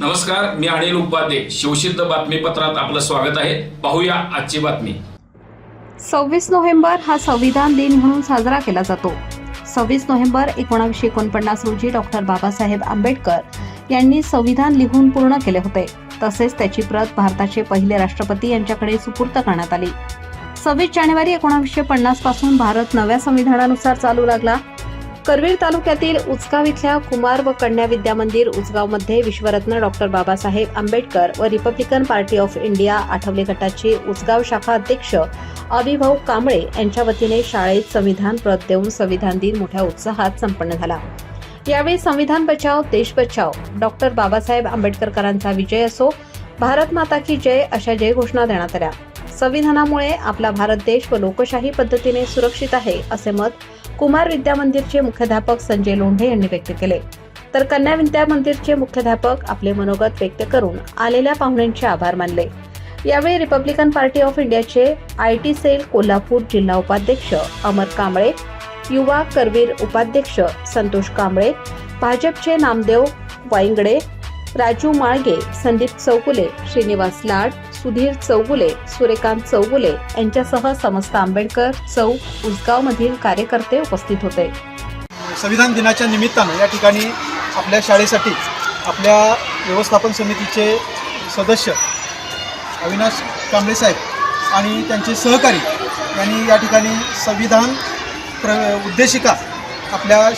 नमस्कार मी अनिल उपाध्ये. शिवसिद्ध बातमीपत्रात आपलं स्वागत आहे. पाहूया आजची बातमी. सव्वीस नोव्हेंबर हा संविधान दिन म्हणून साजरा केला जातो. सव्वीस नोव्हेंबर एकोणाशे एकोणपन्नास रोजी डॉक्टर बाबासाहेब आंबेडकर यांनी संविधान लिहून पूर्ण केले होते. तसेच त्याची प्रत भारताचे पहिले राष्ट्रपती यांच्याकडे सुपूर्त करण्यात आली. सव्वीस जानेवारी एकोणावीसशे पन्नासपासून भारत नव्या संविधानानुसार चालू लागला. करवीर तालुक्यातील उचगाव इथल्या कुमार व कन्या विद्या मंदिर उचगावमध्ये विश्वरत्न डॉक्टर बाबासाहेब आंबेडकर व Republican party of India Athawale गटाचे उचगाव शाखा अध्यक्ष अभिभाऊ कांबळे यांच्या वतीने शाळेत संविधान प्रत देऊन संविधान दिन मोठ्या उत्साहात संपन्न झाला. यावेळी संविधान बचाव देश बचाव डॉक्टर बाबासाहेब आंबेडकरांचा विजय असो भारत माता की जय अशा जय घोषणा देण्यात आल्या. संविधानामुळे आपला भारत देश व लोकशाही पद्धतीने सुरक्षित आहे असे मत कुमार विद्या मंदिरचे मुख्याध्यापक संजय लोंढे यांनी व्यक्त केले. तर कन्या विद्या मंदिरचे मुख्याध्यापक आपले मनोगत व्यक्त करून आलेल्या पाहुण्यांचे आभार मानले. यावेळी रिपब्लिकन पार्टी ऑफ इंडियाचे आय टी सेल कोल्हापूर जिल्हा उपाध्यक्ष अमर कांबळे युवा करवीर उपाध्यक्ष संतोष कांबळे भाजपचे नामदेव वाईंगडे राजू माळगे संदीप चौकुले श्रीनिवास लाड सुधीर चौगुले सूर्यकांत चौगुले यांच्यासह समस्त आंबेडकर चौक उसगावमधील कार्यकर्ते उपस्थित होते. संविधान दिनाच्या निमित्तानं या ठिकाणी आपल्या शाळेसाठी आपल्या व्यवस्थापन समितीचे सदस्य अविनाश कांबळे साहेब आणि त्यांचे सहकारी यांनी या ठिकाणी संविधान प्र उद्देशिका आपल्या